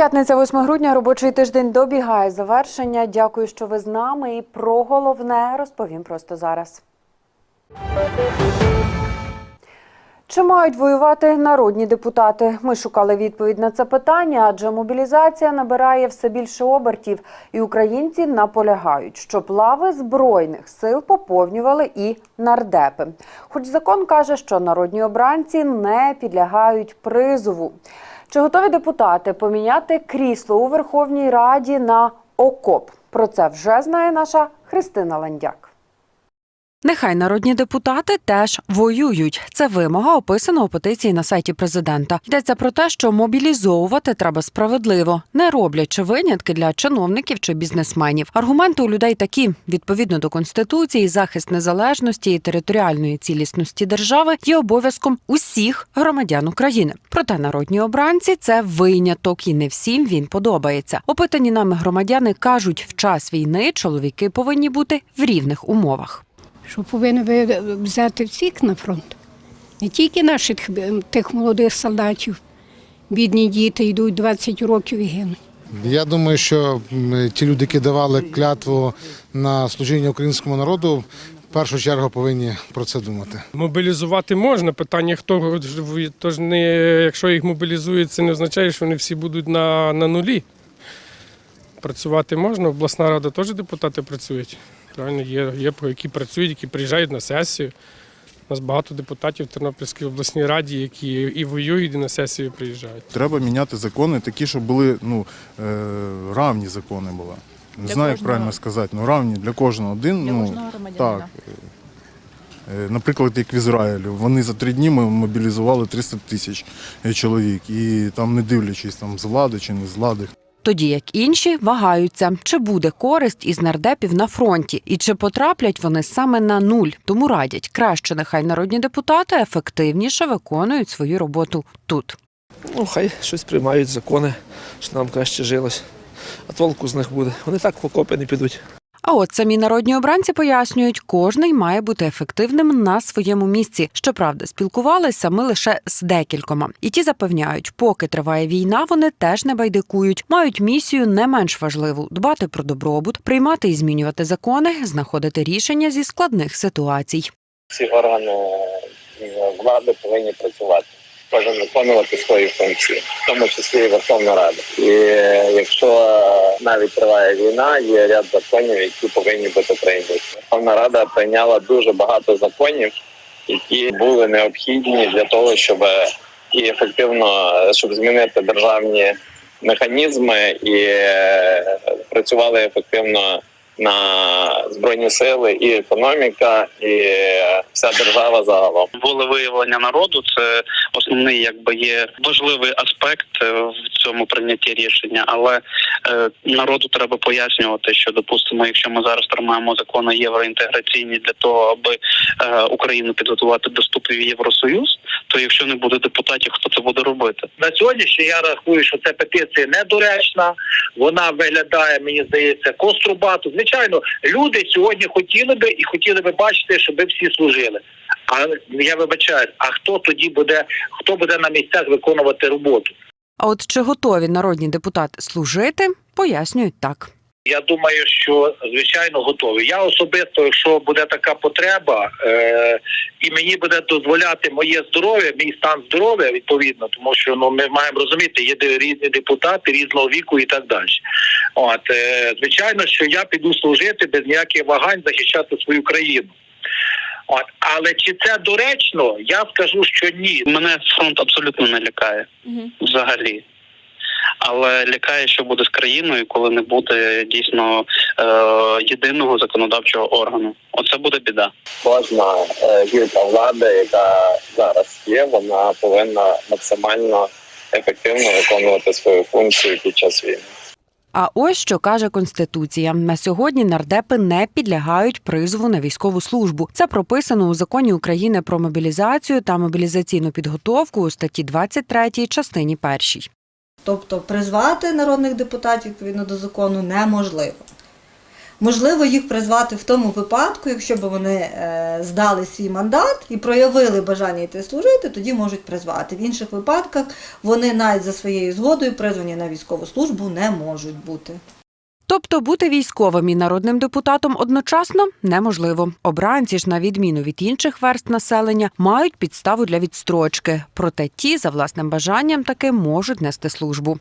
П'ятниця, 8 грудня, робочий тиждень добігає завершення. Дякую, що ви з нами. І про головне розповім просто зараз. Чи мають воювати народні депутати? Ми шукали відповідь на це питання, адже мобілізація набирає все більше обертів, і українці наполягають, щоб лави збройних сил поповнювали і нардепи. Хоч закон каже, що народні обранці не підлягають призову. Чи готові депутати поміняти крісло у Верховній Раді на окоп? Про це вже знає наша Христина Ландяк. Нехай народні депутати теж воюють. Це вимога описана у петиції на сайті президента. Йдеться про те, що мобілізовувати треба справедливо, не роблячи винятки для чиновників чи бізнесменів. Аргументи у людей такі: відповідно до конституції, захист незалежності і територіальної цілісності держави є обов'язком усіх громадян України. Проте народні обранці це виняток, і не всім він подобається. Опитані нами громадяни кажуть, в час війни чоловіки повинні бути в рівних умовах. Що повинні взяти всіх на фронт. Не тільки наших тих молодих солдатів, бідні діти йдуть 20 років і гинуть. Я думаю, що ті люди, які давали клятву на служіння українському народу, в першу чергу повинні про це думати. Мобілізувати можна. Питання, хто тож не якщо їх мобілізують, це не означає, що вони всі будуть на, на нулі. Працювати можна. Обласна рада теж депутати працюють. Правильно, є, є які працюють, які приїжджають на сесію. У нас багато депутатів в Тернопільській обласній раді, які і воюють, і на сесію приїжджають. Треба міняти закони такі, щоб були ну, е, равні закони були. Не Для знаю, як кожного. правильно сказати, ну равні для кожного. Один, Для ну, кожного громадянина. так. Е, Наприклад, як в Ізраїлю, вони за три дні ми мобілізували 300 тисяч е, чоловік. І там, не дивлячись там з влади чи не з влади, Тоді як інші вагаються, чи буде користь із нардепів на фронті, і чи потраплять вони саме на нуль. Тому радять краще, нехай народні депутати ефективніше виконують свою роботу тут. Ну, хай щось приймають закони, що нам краще жилось. А толку з них буде. Вони так в окопи не підуть. А от самі народні обранці пояснюють, кожний має бути ефективним на своєму місці. Щоправда, спілкувалися ми лише з декількома, і ті запевняють, поки триває війна, вони теж не байдикують, мають місію не менш важливу дбати про добробут, приймати і змінювати закони, знаходити рішення зі складних ситуацій. всі органи влади повинні працювати. Кожен виконувати свої функції, в тому числі і Верховна Рада. І е, якщо навіть триває війна, є ряд законів, які повинні бути прийняті. Верховна Рада прийняла дуже багато законів, які були необхідні для того, щоб і ефективно щоб змінити державні механізми і е, працювали ефективно на збройні сили і економіка, і вся держава загалом. волевиявлення народу це основний, якби є важливий аспект е, в цьому прийнятті рішення. Але е, народу треба пояснювати, що допустимо, якщо ми зараз приймаємо закони євроінтеграційні для того, аби е, Україну підготувати до вступу в Євросоюз, то якщо не буде депутатів, хто це буде робити? на сьогоднішній я рахую, що ця петиція недоречна. Вона виглядає, мені здається, кострубату. Звичайно, люди сьогодні хотіли би і хотіли би бачити, щоб всі служили. А я вибачаюсь, а хто тоді буде, хто буде на місцях виконувати роботу? А от чи готові народні депутати служити, пояснюють так. Я думаю, що звичайно готовий. Я особисто, якщо буде така потреба, е, і мені буде дозволяти моє здоров'я, мій стан здоров'я відповідно, тому що ну ми маємо розуміти, є різні депутати різного віку і так далі. От е, звичайно, що я піду служити без ніяких вагань, захищати свою країну. От, але чи це доречно, я скажу, що ні. Мене фронт абсолютно не лякає взагалі. Але лякає, що буде з країною, коли не буде дійсно е, єдиного законодавчого органу. Оце буде біда. Кожна е, гілка влади, яка зараз є, вона повинна максимально ефективно виконувати свою функцію під час війни. А ось що каже конституція: на сьогодні нардепи не підлягають призову на військову службу. Це прописано у законі України про мобілізацію та мобілізаційну підготовку у статті 23 частині 1. Тобто призвати народних депутатів відповідно до закону неможливо. Можливо, їх призвати в тому випадку, якщо б вони е, здали свій мандат і проявили бажання йти служити, тоді можуть призвати. В інших випадках вони навіть за своєю згодою призвані на військову службу не можуть бути. Тобто бути військовим і народним депутатом одночасно неможливо. Обранці ж, на відміну від інших верст населення, мають підставу для відстрочки. Проте ті за власним бажанням таки можуть нести службу.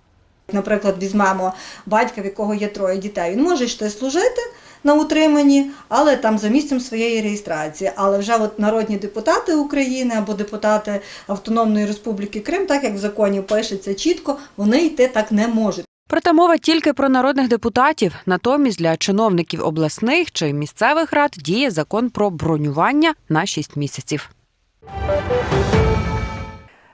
Наприклад, візьмемо батька, в якого є троє дітей. Він може йти служити на утриманні, але там за місцем своєї реєстрації. Але вже от народні депутати України або депутати Автономної Республіки Крим, так як в законі пишеться чітко, вони йти так не можуть. Проте мова тільки про народних депутатів. Натомість для чиновників обласних чи місцевих рад діє закон про бронювання на 6 місяців.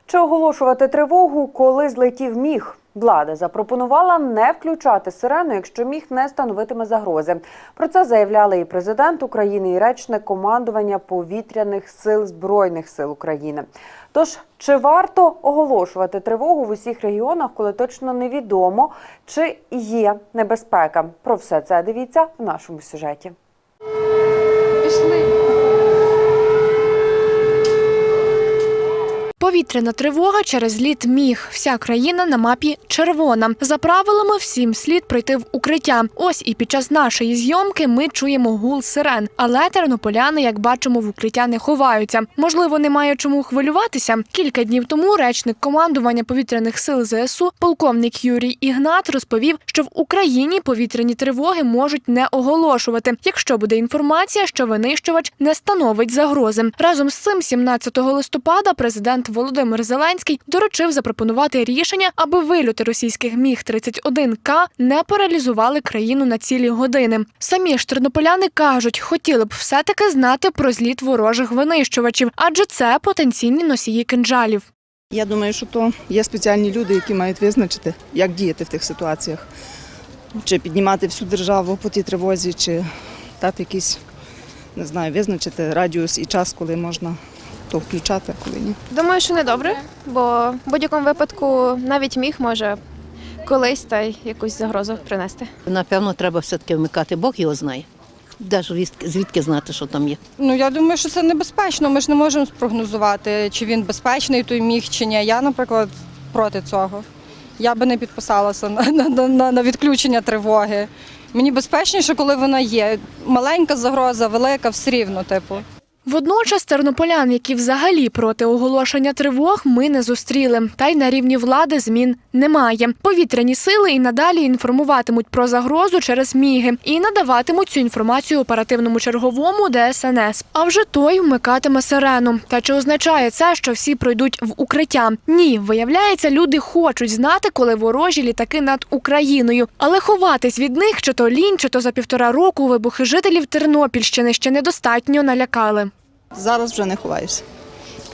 Чи оголошувати тривогу, коли злетів міг? Влада запропонувала не включати сирену, якщо міг не становитиме загрози. Про це заявляли і президент України, і речник командування повітряних сил збройних сил України. Тож чи варто оголошувати тривогу в усіх регіонах, коли точно невідомо, чи є небезпека? Про все це дивіться в нашому сюжеті. Повітряна тривога через лід міг. Вся країна на мапі червона. За правилами, всім слід пройти в укриття. Ось і під час нашої зйомки ми чуємо гул сирен. Але тернополяни, як бачимо, в укриття не ховаються. Можливо, немає чому хвилюватися. Кілька днів тому речник командування повітряних сил ЗСУ, полковник Юрій Ігнат, розповів, що в Україні повітряні тривоги можуть не оголошувати, якщо буде інформація, що винищувач не становить загрози. Разом з цим, 17 листопада, президент Володимир Зеленський доручив запропонувати рішення, аби вильоти російських міг 31 к не паралізували країну на цілі години. Самі ж тернополяни кажуть, хотіли б все-таки знати про зліт ворожих винищувачів, адже це потенційні носії кинджалів. Я думаю, що то є спеціальні люди, які мають визначити, як діяти в тих ситуаціях. Чи піднімати всю державу по тій тривозі, чи дати якийсь, не знаю, визначити радіус і час, коли можна то включати, а коли ні. Думаю, що не добре, бо в будь-якому випадку навіть міг може колись та й якусь загрозу принести. Напевно, треба все-таки вмикати, Бог його знає. Де ж звідки, звідки знати, що там є? Ну я думаю, що це небезпечно. Ми ж не можемо спрогнозувати, чи він безпечний той міг, чи ні. Я, наприклад, проти цього. Я би не підписалася на, на, на, на відключення тривоги. Мені безпечніше, коли вона є. Маленька загроза, велика, все рівно, типу. Водночас тернополян, які взагалі проти оголошення тривог, ми не зустріли. Та й на рівні влади змін немає. Повітряні сили і надалі інформуватимуть про загрозу через міги і надаватимуть цю інформацію оперативному черговому ДСНС. А вже той вмикатиме сирену. Та чи означає це, що всі пройдуть в укриття? Ні, виявляється, люди хочуть знати, коли ворожі літаки над Україною, але ховатись від них чи то лінь, чи то за півтора року вибухи жителів Тернопільщини ще недостатньо налякали. Зараз вже не ховаюся.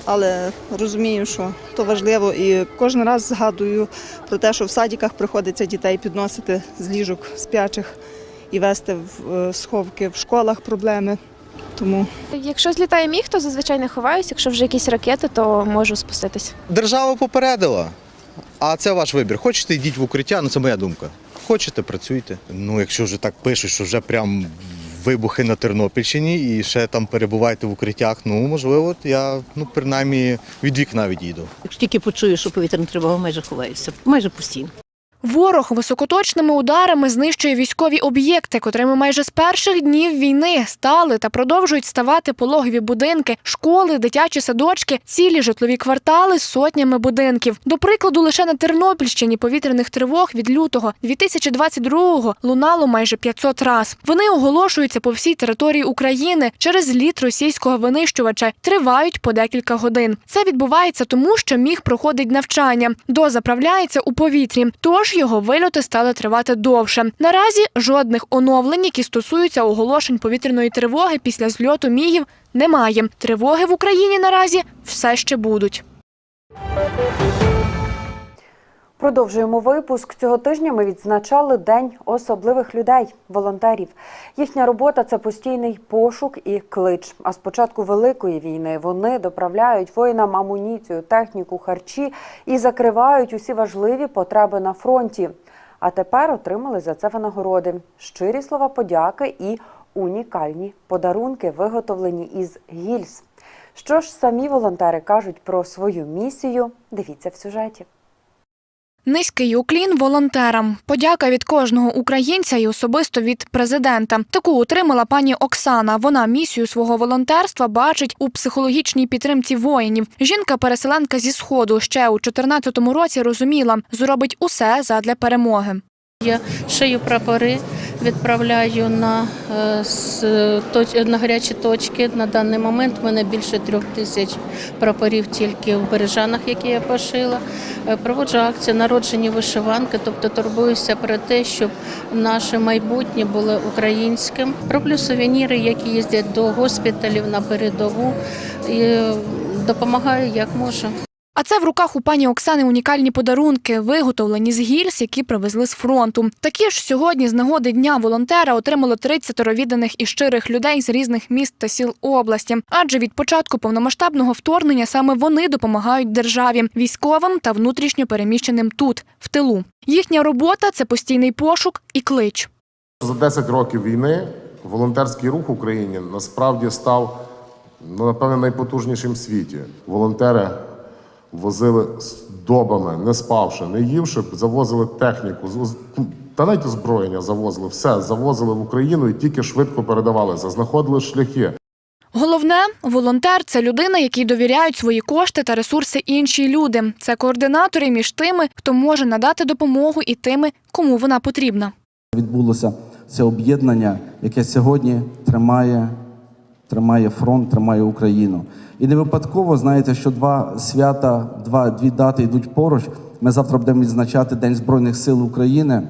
Але розумію, що то важливо, і кожен раз згадую про те, що в садиках приходиться дітей підносити з ліжок спячих і вести в е, сховки в школах проблеми. Тому Якщо злітає міг, то зазвичай не ховаюсь. Якщо вже якісь ракети, то можу спуститись. Держава попередила. А це ваш вибір. Хочете, йдіть в укриття, ну це моя думка. Хочете, працюйте. Ну, якщо вже так пишуть, що вже прям вибухи на Тернопільщині і ще там перебуваєте в укриттях, ну можливо, я ну принаймні від вікна відійду. Тільки почую, що повітряна тривога, майже ховаюся. Майже постійно. Ворог високоточними ударами знищує військові об'єкти, котрими майже з перших днів війни стали та продовжують ставати пологові будинки, школи, дитячі садочки, цілі житлові квартали з сотнями будинків. До прикладу, лише на Тернопільщині повітряних тривог від лютого 2022-го лунало майже 500 раз. Вони оголошуються по всій території України через літ російського винищувача, тривають по декілька годин. Це відбувається тому, що міг проходить навчання, дозаправляється у повітрі. Тож його вильоти стали тривати довше. Наразі жодних оновлень, які стосуються оголошень повітряної тривоги після зльоту мігів, немає. Тривоги в Україні наразі все ще будуть. Продовжуємо випуск. Цього тижня ми відзначали День особливих людей, волонтерів. Їхня робота це постійний пошук і клич. А з початку великої війни вони доправляють воїнам амуніцію, техніку, харчі і закривають усі важливі потреби на фронті. а тепер отримали за це винагороди. Щирі слова подяки і унікальні подарунки, виготовлені із гільз. Що ж самі волонтери кажуть про свою місію? Дивіться в сюжеті. Низький уклін волонтерам. Подяка від кожного українця і особисто від президента. Таку отримала пані Оксана. Вона місію свого волонтерства бачить у психологічній підтримці воїнів. Жінка-переселенка зі сходу ще у 2014 році розуміла, зробить усе задля перемоги. Я шию прапори, відправляю на, е, на гарячі точки. На даний момент в мене більше трьох тисяч прапорів тільки в бережанах, які я пошила. Е, Проводжу акцію народжені вишиванки, тобто турбуюся про те, щоб наше майбутнє було українським. Роблю сувеніри, які їздять до госпіталів на передову. І е, допомагаю як можу. А це в руках у пані Оксани унікальні подарунки, виготовлені з гільз, які привезли з фронту. Такі ж сьогодні з нагоди дня волонтера отримало 30 відданих і щирих людей з різних міст та сіл області. Адже від початку повномасштабного вторгнення саме вони допомагають державі, військовим та внутрішньо переміщеним тут, в тилу. Їхня робота це постійний пошук і клич. За 10 років війни волонтерський рух в Україні насправді став ну, напевне найпотужнішим в світі. Волонтери возили з добами, не спавши, не ївши, завозили техніку, та навіть озброєння завозили, все завозили в Україну і тільки швидко передавалися, знаходили шляхи. Головне, волонтер це людина, якій довіряють свої кошти та ресурси інші люди. Це координатори між тими, хто може надати допомогу, і тими, кому вона потрібна. Відбулося це об'єднання, яке сьогодні тримає, тримає фронт, тримає Україну. І не випадково знаєте, що два свята, два, дві дати йдуть поруч. Ми завтра будемо відзначати День Збройних сил України.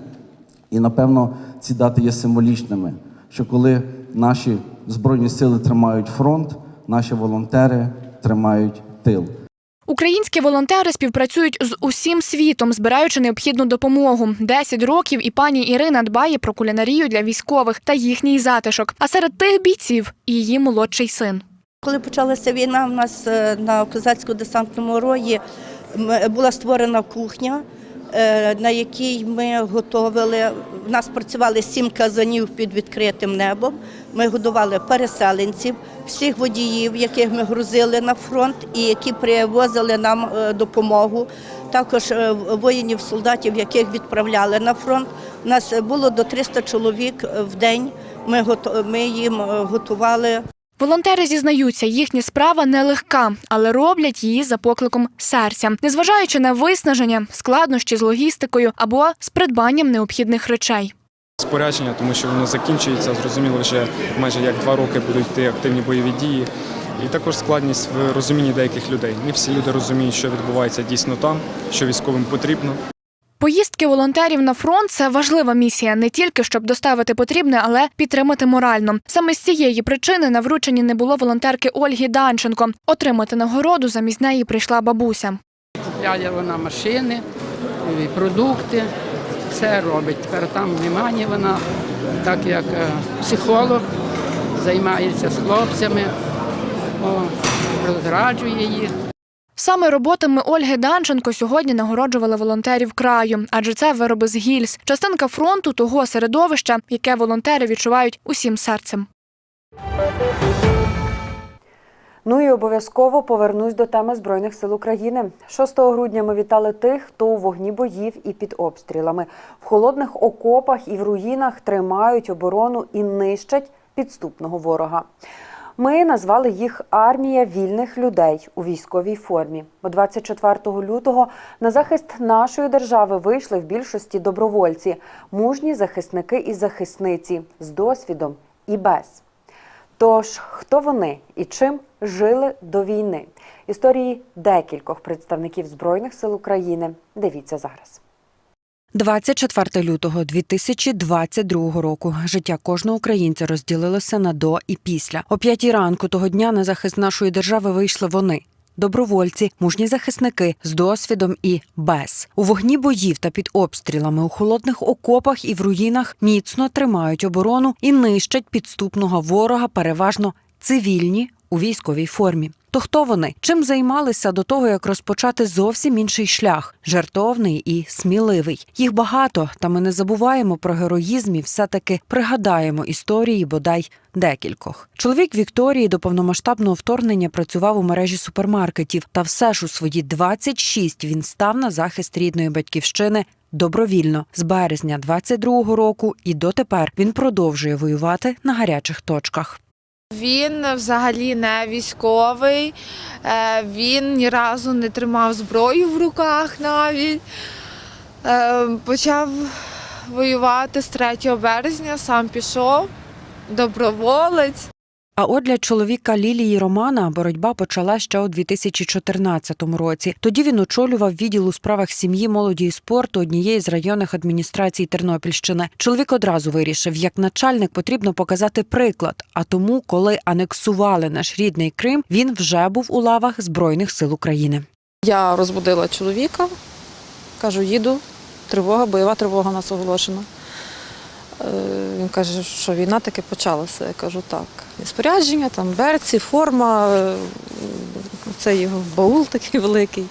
І напевно ці дати є символічними. Що коли наші збройні сили тримають фронт, наші волонтери тримають тил. Українські волонтери співпрацюють з усім світом, збираючи необхідну допомогу. Десять років і пані Ірина дбає про кулінарію для військових та їхній затишок. А серед тих бійців і її молодший син. Коли почалася війна, у нас е, на козацько-десантному рої була створена кухня, е, на якій ми готували. У нас працювали сім казанів під відкритим небом. Ми годували переселенців, всіх водіїв, яких ми грузили на фронт і які привозили нам е, допомогу. Також е, воїнів, солдатів, яких відправляли на фронт. У нас було до 300 чоловік в день. Ми їм е, готували Волонтери зізнаються, їхня справа нелегка, але роблять її за покликом серця, незважаючи на виснаження, складнощі з логістикою або з придбанням необхідних речей. спорядження, тому що воно закінчується. Зрозуміло, вже майже як два роки будуть йти активні бойові дії. І також складність в розумінні деяких людей. Не всі люди розуміють, що відбувається дійсно там, що військовим потрібно. Поїздки волонтерів на фронт це важлива місія не тільки щоб доставити потрібне, але підтримати морально. Саме з цієї причини на врученні не було волонтерки Ольги Данченко. Отримати нагороду замість неї прийшла бабуся. Купляє вона машини, продукти, все робить. Тепер там немає вона, так як е, психолог, займається з хлопцями, розраджує їх. Саме роботами Ольги Данченко сьогодні нагороджували волонтерів краю, адже це вироби з гільз, частинка фронту того середовища, яке волонтери відчувають усім серцем. Ну і обов'язково повернусь до теми Збройних сил України. 6 грудня ми вітали тих, хто у вогні боїв і під обстрілами, в холодних окопах і в руїнах тримають оборону і нищать підступного ворога. Ми назвали їх армія вільних людей у військовій формі. Бо 24 лютого на захист нашої держави вийшли в більшості добровольці, мужні захисники і захисниці з досвідом і без. Тож, хто вони і чим жили до війни? Історії декількох представників Збройних сил України. Дивіться зараз. 24 лютого 2022 року життя кожного українця розділилося на до і після. О п'ятій ранку того дня на захист нашої держави вийшли вони. Добровольці, мужні захисники з досвідом і без у вогні боїв та під обстрілами у холодних окопах і в руїнах міцно тримають оборону і нищать підступного ворога, переважно цивільні у військовій формі. То хто вони? Чим займалися до того, як розпочати зовсім інший шлях жертовний і сміливий? Їх багато, та ми не забуваємо про героїзм і все-таки пригадаємо історії бодай декількох. Чоловік Вікторії до повномасштабного вторгнення працював у мережі супермаркетів, та все ж у свої 26 він став на захист рідної батьківщини. Добровільно з березня 22-го року і дотепер він продовжує воювати на гарячих точках. Він взагалі не військовий, е, він ні разу не тримав зброю в руках навіть. Е, Почав воювати з 3 березня, сам пішов, доброволець. А от для чоловіка Лілії Романа боротьба почала ще у 2014 році. Тоді він очолював відділ у справах сім'ї, молоді і спорту однієї з районних адміністрацій Тернопільщини. Чоловік одразу вирішив, як начальник потрібно показати приклад. А тому, коли анексували наш рідний Крим, він вже був у лавах Збройних сил України. Я розбудила чоловіка, кажу, їду, тривога, бойова тривога нас оголошена. Е, Він каже, що війна таки почалася. Я кажу, так. І спорядження, там берці, форма, цей це його баул такий великий.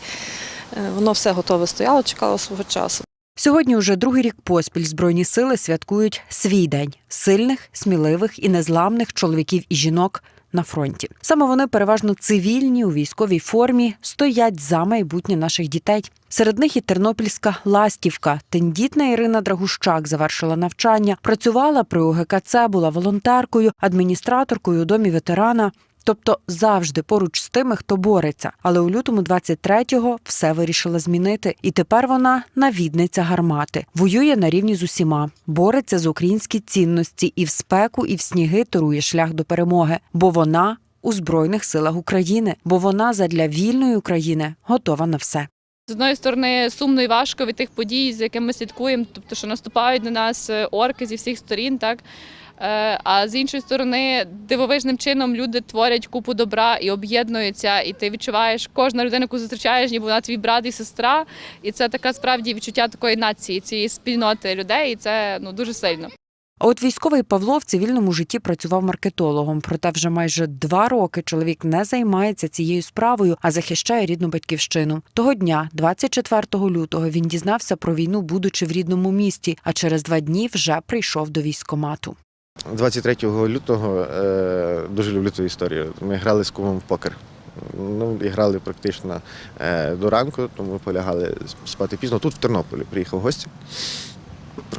Е, Воно все готове стояло, чекало свого часу. Сьогодні уже другий рік поспіль збройні сили святкують свій день сильних, сміливих і незламних чоловіків і жінок на фронті. Саме вони переважно цивільні у військовій формі стоять за майбутнє наших дітей. Серед них і тернопільська ластівка. Тендітна Ірина Драгущак завершила навчання, працювала при ОГКЦ, була волонтеркою, адміністраторкою у домі ветерана. Тобто завжди поруч з тими, хто бореться. Але у лютому 23-го все вирішила змінити. І тепер вона навідниця гармати. Воює на рівні з усіма, бореться за українські цінності і в спеку, і в сніги торує шлях до перемоги. Бо вона у Збройних силах України, бо вона задля вільної України готова на все. З одної сторони сумно і важко від тих подій, з якими ми слідкуємо, тобто що наступають на нас е, орки зі всіх сторін, так. Е, А з іншої сторони, дивовижним чином люди творять купу добра і об'єднуються, і ти відчуваєш кожна людина, яку зустрічаєш, ніби вона твій брат і сестра. І це така справді відчуття такої нації, цієї спільноти людей, і це ну дуже сильно. А от військовий Павло в цивільному житті працював маркетологом. Проте вже майже два роки чоловік не займається цією справою, а захищає рідну батьківщину. Того дня, 24 лютого, він дізнався про війну, будучи в рідному місті. А через два дні вже прийшов до військомату. 23 лютого е, дуже люблю ту історію. Ми грали з кумом в покер. Ну, і грали практично е, до ранку, тому полягали спати пізно. Тут в Тернополі приїхав гості.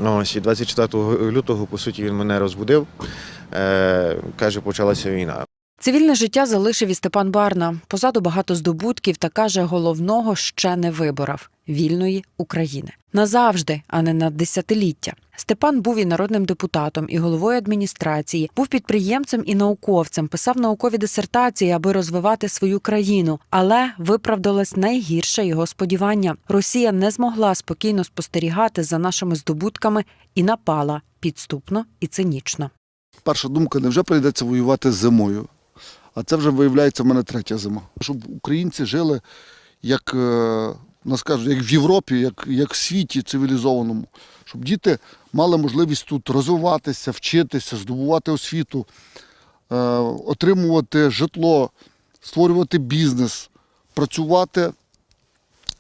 Ось, і 24 лютого, по суті, він мене розбудив. Е, каже, почалася війна. Цивільне життя залишив і Степан Барна. Позаду багато здобутків та каже, головного ще не виборов вільної України. Назавжди, а не на десятиліття. Степан був і народним депутатом, і головою адміністрації, був підприємцем і науковцем, писав наукові дисертації, аби розвивати свою країну. Але виправдалось найгірше його сподівання. Росія не змогла спокійно спостерігати за нашими здобутками і напала підступно і цинічно. Перша думка, невже прийдеться воювати зимою? А це вже виявляється в мене третя зима. Щоб українці жили як, е, нас кажуть, як в Європі, як, як в світі цивілізованому, щоб діти мали можливість тут розвиватися, вчитися, здобувати освіту, е, отримувати житло, створювати бізнес, працювати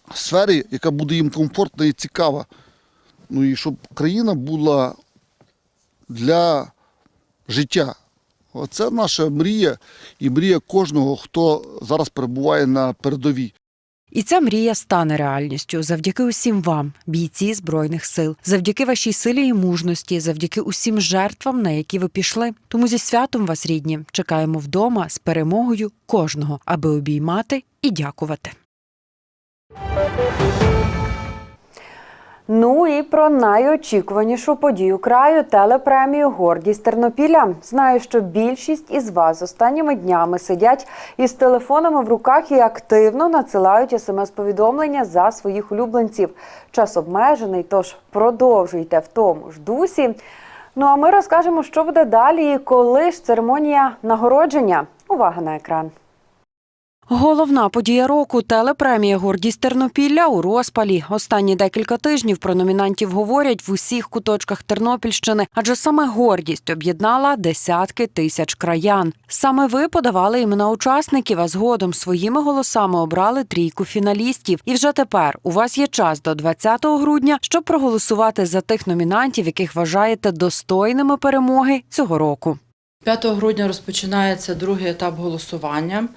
в сфері, яка буде їм комфортна і цікава. Ну і щоб країна була для життя. Оце наша мрія і мрія кожного, хто зараз перебуває на передовій. І ця мрія стане реальністю завдяки усім вам, бійці збройних сил, завдяки вашій силі і мужності, завдяки усім жертвам, на які ви пішли. Тому зі святом вас, рідні, чекаємо вдома з перемогою кожного, аби обіймати і дякувати. Ну і про найочікуванішу подію краю телепремію Гордість Тернопіля. Знаю, що більшість із вас останніми днями сидять із телефонами в руках і активно надсилають смс-повідомлення за своїх улюбленців. Час обмежений, тож продовжуйте в тому ж дусі. Ну а ми розкажемо, що буде далі і коли ж церемонія нагородження. Увага на екран. Головна подія року телепремія Гордість Тернопілля у розпалі. Останні декілька тижнів про номінантів говорять в усіх куточках Тернопільщини, адже саме гордість об'єднала десятки тисяч краян. Саме ви подавали імена учасників, а згодом своїми голосами обрали трійку фіналістів. І вже тепер у вас є час до 20 грудня, щоб проголосувати за тих номінантів, яких вважаєте достойними перемоги цього року. 5 грудня розпочинається другий етап голосування.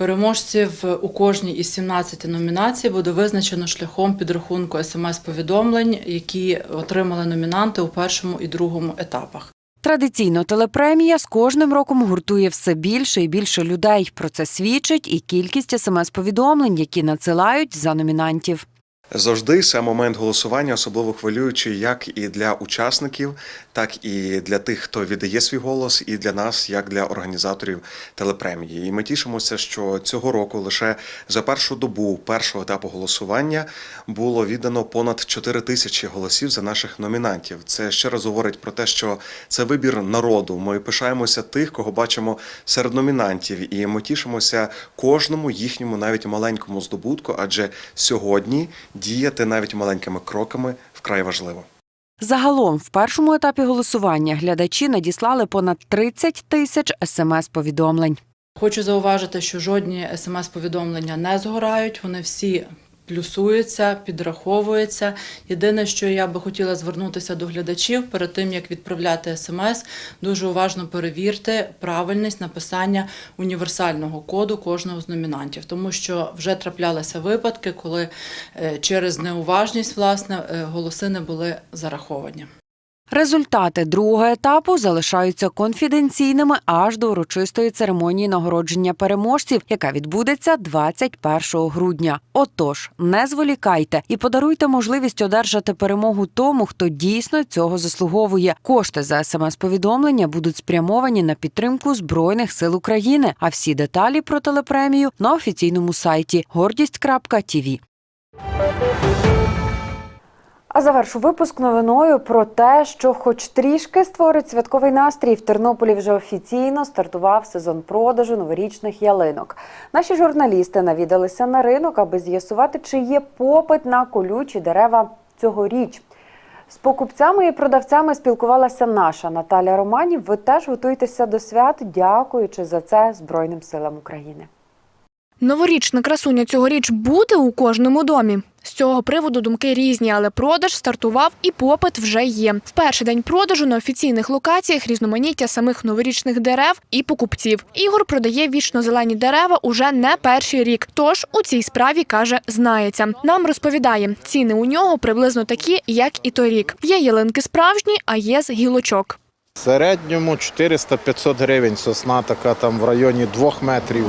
Переможців у кожній із 17 номінацій буде визначено шляхом підрахунку смс-повідомлень, які отримали номінанти у першому і другому етапах. Традиційно телепремія з кожним роком гуртує все більше і більше людей. Про це свідчить і кількість смс-повідомлень, які надсилають за номінантів. Завжди сам момент голосування особливо хвилюючий як і для учасників, так і для тих, хто віддає свій голос, і для нас, як для організаторів телепремії. І ми тішимося, що цього року лише за першу добу першого етапу голосування було віддано понад 4 тисячі голосів за наших номінантів. Це ще раз говорить про те, що це вибір народу. Ми пишаємося тих, кого бачимо серед номінантів, і ми тішимося кожному їхньому, навіть маленькому здобутку, адже сьогодні діяти навіть маленькими кроками вкрай важливо. Загалом в першому етапі голосування глядачі надіслали понад 30 тисяч смс-повідомлень. Хочу зауважити, що жодні смс-повідомлення не згорають, вони всі плюсуються, підраховується. Єдине, що я би хотіла звернутися до глядачів перед тим, як відправляти смс, дуже уважно перевірте правильність написання універсального коду кожного з номінантів, тому що вже траплялися випадки, коли е, через неуважність власне е, голоси не були зараховані. Результати другого етапу залишаються конфіденційними аж до урочистої церемонії нагородження переможців, яка відбудеться 21 грудня. Отож, не зволікайте і подаруйте можливість одержати перемогу тому, хто дійсно цього заслуговує. Кошти за смс-повідомлення будуть спрямовані на підтримку збройних сил України. А всі деталі про телепремію на офіційному сайті гордість.тв. А завершу випуск новиною про те, що, хоч трішки створить святковий настрій, в Тернополі вже офіційно стартував сезон продажу новорічних ялинок. Наші журналісти навідалися на ринок, аби з'ясувати, чи є попит на колючі дерева цьогоріч. З покупцями і продавцями спілкувалася наша Наталя Романів. Ви теж готуєтеся до свят, дякуючи за це Збройним силам України. Новорічна красуня цьогоріч буде у кожному домі. З цього приводу думки різні, але продаж стартував і попит вже є. В перший день продажу на офіційних локаціях різноманіття самих новорічних дерев і покупців. Ігор продає вічно-зелені дерева уже не перший рік. Тож у цій справі каже, знається. Нам розповідає, ціни у нього приблизно такі, як і торік. Є ялинки справжні, а є з гілочок. В середньому 400-500 гривень сосна така там в районі 2 метрів,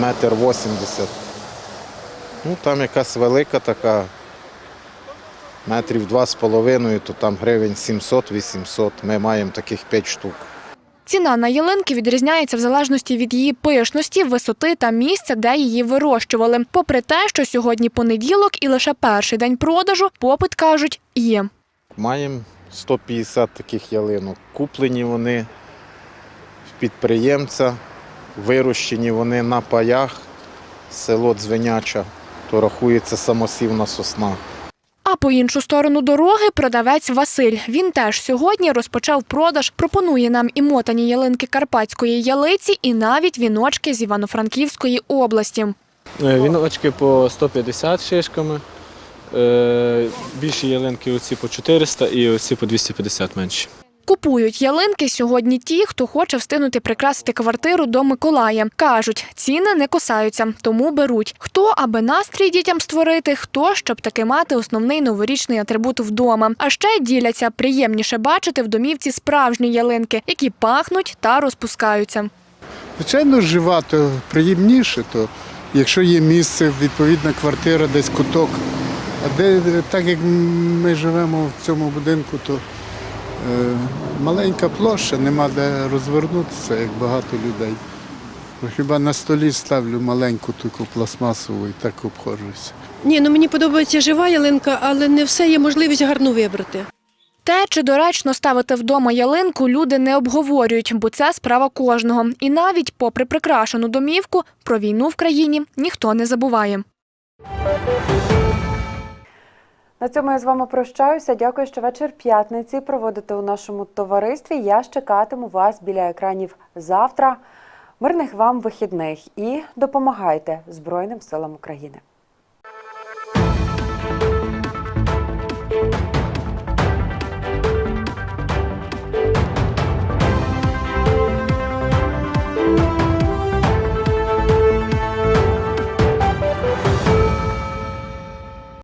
метр 80. Ну там якась велика така, метрів 2,5, то там гривень 700-800. Ми маємо таких 5 штук. Ціна на ялинки відрізняється в залежності від її пишності, висоти та місця, де її вирощували. Попри те, що сьогодні понеділок і лише перший день продажу, попит кажуть, є. Маємо 150 таких ялинок. Куплені вони в підприємця, вирощені вони на паях, село Дзвеняча, то рахується самосівна сосна. А по іншу сторону дороги продавець Василь. Він теж сьогодні розпочав продаж. Пропонує нам і мотані ялинки карпатської ялиці, і навіть віночки з Івано-Франківської області. Е, Віночки по 150 шишками. Е, Більші ялинки оці по 400 і оці по 250 менші. Купують ялинки сьогодні ті, хто хоче встигнути прикрасити квартиру до Миколая. Кажуть, ціни не кусаються, тому беруть. Хто аби настрій дітям створити, хто щоб таки мати основний новорічний атрибут вдома. А ще діляться приємніше бачити в домівці справжні ялинки, які пахнуть та розпускаються. Звичайно, жива, то приємніше, то якщо є місце, відповідна квартира, десь куток. А де так як ми живемо в цьому будинку, то маленька площа, нема де розвернутися, як багато людей. Хіба на столі ставлю маленьку таку пластмасову і так обходжуся. Ні, ну мені подобається жива ялинка, але не все є можливість гарно вибрати. Те, чи доречно ставити вдома ялинку, люди не обговорюють, бо це справа кожного. І навіть попри прикрашену домівку, про війну в країні ніхто не забуває. На цьому я з вами прощаюся. Дякую, що вечір п'ятниці проводите у нашому товаристві. Я чекатиму вас біля екранів завтра. Мирних вам вихідних і допомагайте Збройним силам України.